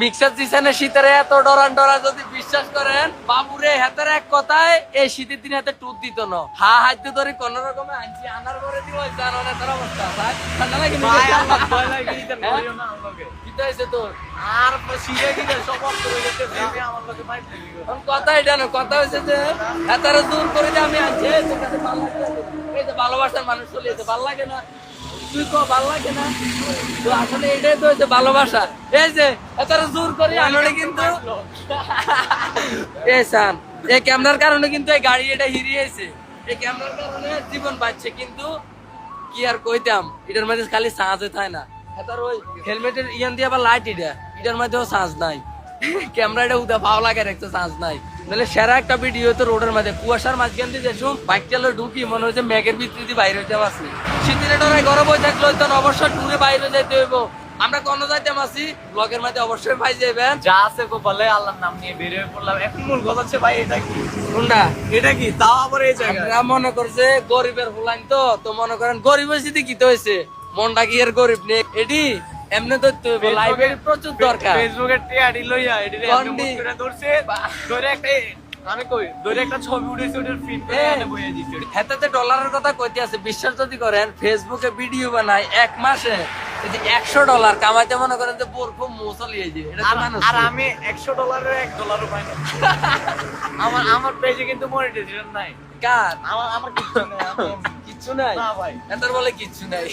Mixer দিছেনে শীতের এত ডরান ডরা যদি বিশ্বাস করেন বাবুরে হাতের এক কথায় এই শীতের দিনে হাতে টুপ দিত না। হা হাতে ধরে কোন রকমে আনছি আনার পরে দিব জানো না তোর অবস্থা। ভাই ঠান্ডা লাগে ভাই আমার ভয় লাগে এটা হ্যাঁ? না আমাকে। কি তো তোর? আর সিরে দিলে সব অর্থ হয়ে গেছে ভেবে আমার এখন কথা এটা না কথা হয়েছে যে এতার দূর করে যে আমি আনছি এই তোর কাছে ভালো লাগে এই যে ভালোবাসার মানুষ চলে যেতে ভালো লাগে না? তুই কো ভালো লাগে না। তো আসলে এটাই তো হচ্ছে ভালোবাসা। এই যে এতার দূর করে আনলে কিন্তু এই সান এই ক্যামেরার কারণে কিন্তু এই গাড়ি এটা হিরিয়েছে এই ক্যামেরার কারণে জীবন পাচ্ছে কিন্তু কি আর কইতাম এটার মধ্যে খালি সাঁজ হয় না। এটার ওই হেলমেটের ইয়ান দিয়ে আবার লাইট এটা এটার মধ্যেও সাঁজ নাই। ক্যামেরাটা উদা ভালো লাগে একটা সাঁজ নাই। নাহলে সেরা একটা ভিডিও তো রোডের মধ্যে কুয়াশার মাঝখান দিয়ে বাইক চালো ঢুকি মনে হচ্ছে মেঘের ভিতরে দিয়ে বাইরে হইতে পারছি। শীতের ঘরে বই থাকলে হইতো ট্যুরে বাইরে যাইতে হইব। আমরা কোনো যাইতে ব্লগের মধ্যে অবশ্যই ভাই যাবেন যা আছে বলে আল্লাহর নাম নিয়ে বের হয়ে পড়লাম। এখন মূল কথা হচ্ছে ভাই এটা কি? কোনটা? এটা কি? তাও আবার এই জায়গা আপনারা মনে করছে গরিবের হুলাইন তো? তো মনে করেন গরিবের সাথে কি তো হয়েছে? মনটা কি এর গরিব নেই? এটি এমনি তো লাইব্রেরি প্রচুর দরকার। ফেসবুকে লইয়া এডি। এমনি ধরছে। ধরে একটা আমি কই ধরে একটা ছবি উঠেছে ওটার ফিট করে এনে বইয়ে দিছে হাতে ডলারের কথা কইতে আছে। বিশ্বাস যদি করেন ফেসবুকে ভিডিও বানায় এক মাসে যদি ডলার কামাইতে মনে করেন যে বোর খুব মুসলিয়ে যায়। এটা আর- মানুষ আর আমি একশো ডলারের এক ডলারও পাই না। আমার আমার পেজে কিন্তু মনিটাইজেশন নাই। কার? আমার আমার কিছু নেই। কিচ্ছু নাই? না ভাই। এদের বলে কিচ্ছু নাই।